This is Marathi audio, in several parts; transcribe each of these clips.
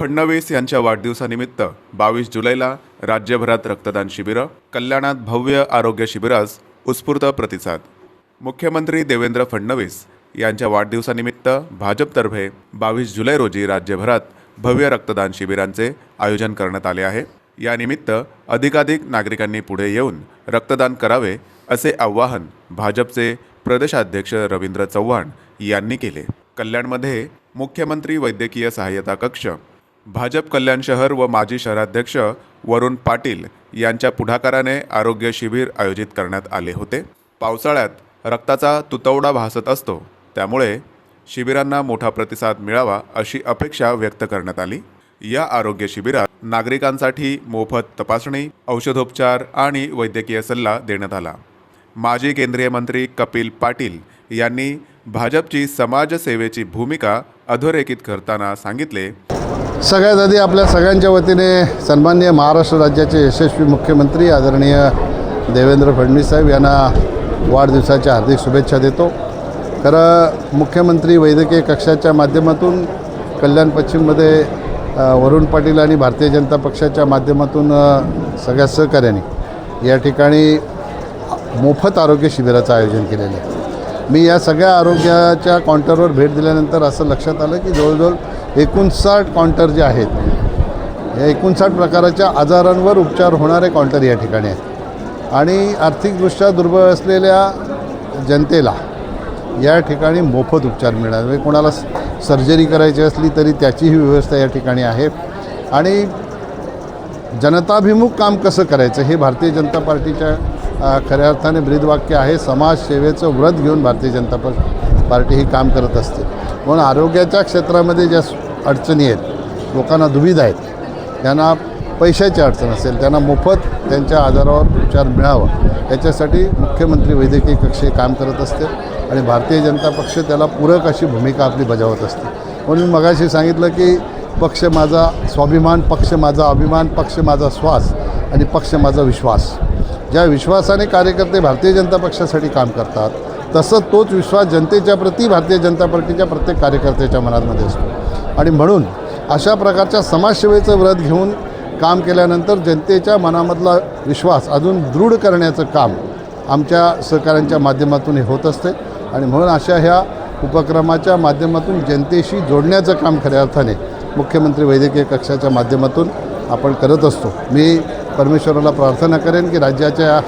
फडणवीस यांच्या वाढदिवसानिमित्त बावीस जुलैला राज्यभरात रक्तदान शिबिरं कल्याणात भव्य आरोग्य शिबिरास उत्स्फूर्त प्रतिसाद. मुख्यमंत्री देवेंद्र फडणवीस यांच्या वाढदिवसानिमित्त भाजपतर्फे बावीस जुलै रोजी राज्यभरात भव्य रक्तदान शिबिरांचे आयोजन करण्यात आले आहे. यानिमित्त अधिकाधिक नागरिकांनी पुढे येऊन रक्तदान करावे असे आवाहन भाजपचे प्रदेशाध्यक्ष रवींद्र चव्हाण यांनी केले. कल्याणमध्ये मुख्यमंत्री वैद्यकीय सहाय्यता कक्ष भाजप कल्याण शहर व माजी शहराध्यक्ष वरुण पाटील यांच्या पुढाकाराने आरोग्य शिबिर आयोजित करण्यात आले होते. पावसाळ्यात रक्ताचा तुतवडा भासत असतो. त्यामुळे शिबिरांना मोठा प्रतिसाद मिळावा अशी अपेक्षा व्यक्त करण्यात आली. या आरोग्य शिबिरात नागरिकांसाठी मोफत तपासणी औषधोपचार आणि वैद्यकीय सल्ला देण्यात आला. माजी केंद्रीय मंत्री कपिल पाटील यांनी भाजपची समाजसेवेची भूमिका अधोरेखित करताना सांगितले सगळ्यात आधी आपल्या सगळ्यांच्या वतीने सन्माननीय महाराष्ट्र राज्याचे यशस्वी मुख्यमंत्री आदरणीय देवेंद्र फडणवीस साहेब यांना वाढदिवसाच्या हार्दिक शुभेच्छा देतो. खरं मुख्यमंत्री वैद्यकीय कक्षाच्या माध्यमातून कल्याण पश्चिममध्ये वरुण पाटील आणि भारतीय जनता पक्षाच्या माध्यमातून सगळ्या सहकार्याने या ठिकाणी मोफत आरोग्य शिबिराचं आयोजन केलेलं आहे. मी या सगळ्या आरोग्याच्या काउंटरवर भेट दिल्यानंतर असं लक्षात आलं की जवळजवळ एकोणसाठ काउंटर जे आहेत या एकोणसाठ प्रकाराच्या आजारांवर उपचार होणारे काउंटर या ठिकाणी आहेत. आणि आर्थिकदृष्ट्या दुर्बळ असलेल्या जनतेला या ठिकाणी मोफत उपचार मिळणार. म्हणजे कोणाला सर्जरी करायची असली तरी त्याचीही व्यवस्था या ठिकाणी आहे. आणि जनताभिमुख काम कसं करायचं हे भारतीय जनता पार्टीच्या खऱ्या अर्थाने ब्रीदवाक्य आहे. समाजसेवेचं व्रत घेऊन भारतीय जनता पार्टी पार्टी ही काम करत असते. म्हणून आरोग्याच्या क्षेत्रामध्ये ज्या अडचणी आहेत लोकांना दुविधा आहेत त्यांना पैशाची अडचण असेल त्यांना मोफत त्यांच्या आजारावर उपचार मिळावं याच्यासाठी मुख्यमंत्री वैद्यकीय कक्ष हे काम करत असते आणि भारतीय जनता पक्ष त्याला पूरक अशी भूमिका आपली बजावत असते. म्हणून मी मगाशी सांगितलं की पक्ष माझा स्वाभिमान पक्ष माझा अभिमान पक्ष माझा श्वास आणि पक्ष माझा विश्वास. ज्या विश्वासाने कार्यकर्ते भारतीय जनता पक्षासाठी काम करतात तसं तोच विश्वास जनतेच्या प्रति भारतीय जनता पार्टीच्या प्रत्येक कार्यकर्त्याच्या मनामध्ये असतो. आणि म्हणून अशा प्रकारच्या समाजसेवेचं व्रत घेऊन काम केल्यानंतर जनतेच्या मनामधला विश्वास अजून दृढ करण्याचं काम आमच्या सहकाऱ्यांच्या माध्यमातून हे होत असते. आणि म्हणून अशा ह्या उपक्रमाच्या माध्यमातून जनतेशी जोडण्याचं काम खऱ्या अर्थाने मुख्यमंत्री वैद्यकीय कक्षाच्या माध्यमातून आपण करत असतो. मी परमेश्वराला प्रार्थना करेन की राज्याच्या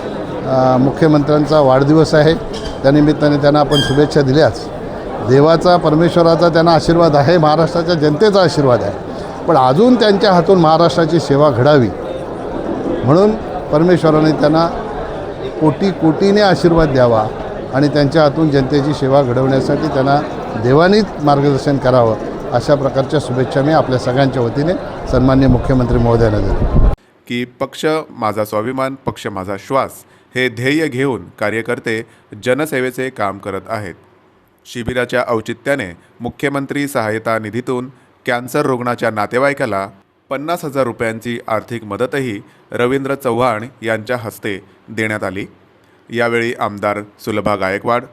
मुख्यमंत्र्यांचा वाढदिवस आहे. त्यानिमित्ताने त्यांना आपण शुभेच्छा दिल्याच. देवाचा परमेश्वराचा त्यांना आशीर्वाद आहे महाराष्ट्राच्या जनतेचा आशीर्वाद आहे. पण अजून त्यांच्या हातून महाराष्ट्राची सेवा घडावी. म्हणून परमेश्वराने त्यांना कोटी कोटीने आशीर्वाद द्यावा आणि त्यांच्या हातून जनतेची सेवा घडवण्यासाठी त्यांना देवानीच मार्गदर्शन करावं अशा प्रकारच्या शुभेच्छा मी आपल्या सगळ्यांच्या वतीने सन्मान्य मुख्यमंत्री महोदयांना देतो. की पक्ष माझा स्वाभिमान पक्ष माझा श्वास. हे ध्येय घेऊन कार्यकर्ते जनसेवेचे काम करत आहेत. शिबिराच्या औचित्याने मुख्यमंत्री सहायता निधीतून कॅन्सर रुग्णाच्या नातेवाईकाला पन्नास हजार रुपयांची आर्थिक मदतही रवींद्र चव्हाण यांच्या हस्ते देण्यात आली. यावेळी आमदार सुलभा गायकवाड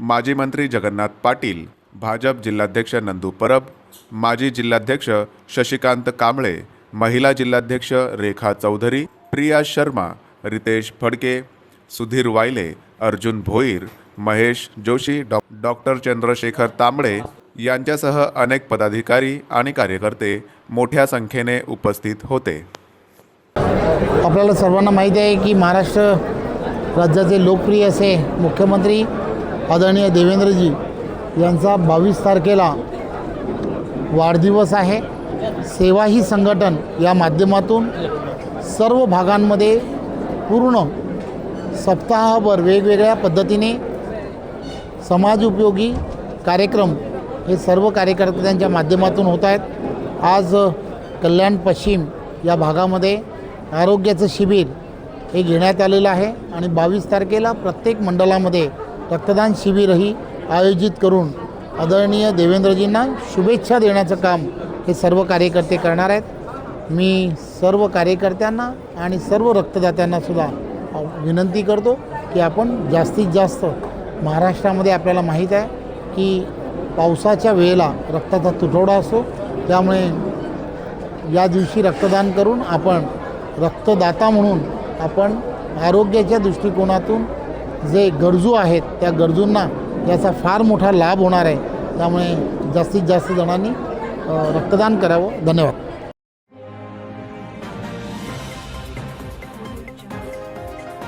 माजी मंत्री जगन्नाथ पाटील भाजप जिल्हाध्यक्ष नंदू परब माजी जिल्हाध्यक्ष शशिकांत कांबळे महिला जिल्हाध्यक्ष रेखा चौधरी प्रिया शर्मा रितेश फडके सुधीर वायले अर्जुन भोईर महेश जोशी डॉ डॉक्टर चंद्रशेखर तांबडे यांच्यासह अनेक पदाधिकारी आणि कार्यकर्ते मोठ्या संख्येने उपस्थित होते. आपल्याला सर्वांना माहिती आहे की महाराष्ट्र राज्याचे लोकप्रिय असे मुख्यमंत्री आदरणीय देवेंद्रजी यांचा बावीस तारखेला वाढदिवस आहे. सेवा ही संघटन या माध्यमातून सर्व भागांमध्ये पूर्ण सप्ताहभर वेगवेगळ्या पद्धतीने समाज उपयोगी कार्यक्रम हे सर्व कार्यकर्त्यांच्या माध्यमातून होत आहेत. आज कल्याण पश्चिम या भागामध्ये आरोग्याचं शिबिर हे घेण्यात आलेलं आहे आणि बावीस तारखेला प्रत्येक मंडळामध्ये रक्तदान शिबिरही आयोजित करून आदरणीय देवेंद्रजींना शुभेच्छा देण्याचं काम हे सर्व कार्यकर्ते करणार आहेत. मी सर्व कार्यकर्त्यांना आणि सर्व रक्तदात्यांना सुद्धा विनंती करतो की आपण जास्तीत जास्त महाराष्ट्रामध्ये आपल्याला माहीत आहे की पावसाच्या वेळेला रक्ताचा तुटवडा असतो. त्यामुळे या दिवशी रक्तदान करून आपण रक्तदाता म्हणून आपण आरोग्याच्या दृष्टिकोनातून जे गरजू आहेत त्या गरजूंना याचा फार मोठा लाभ होणार आहे. त्यामुळे जास्तीत जास्त जणांनी रक्तदान करावं. धन्यवाद.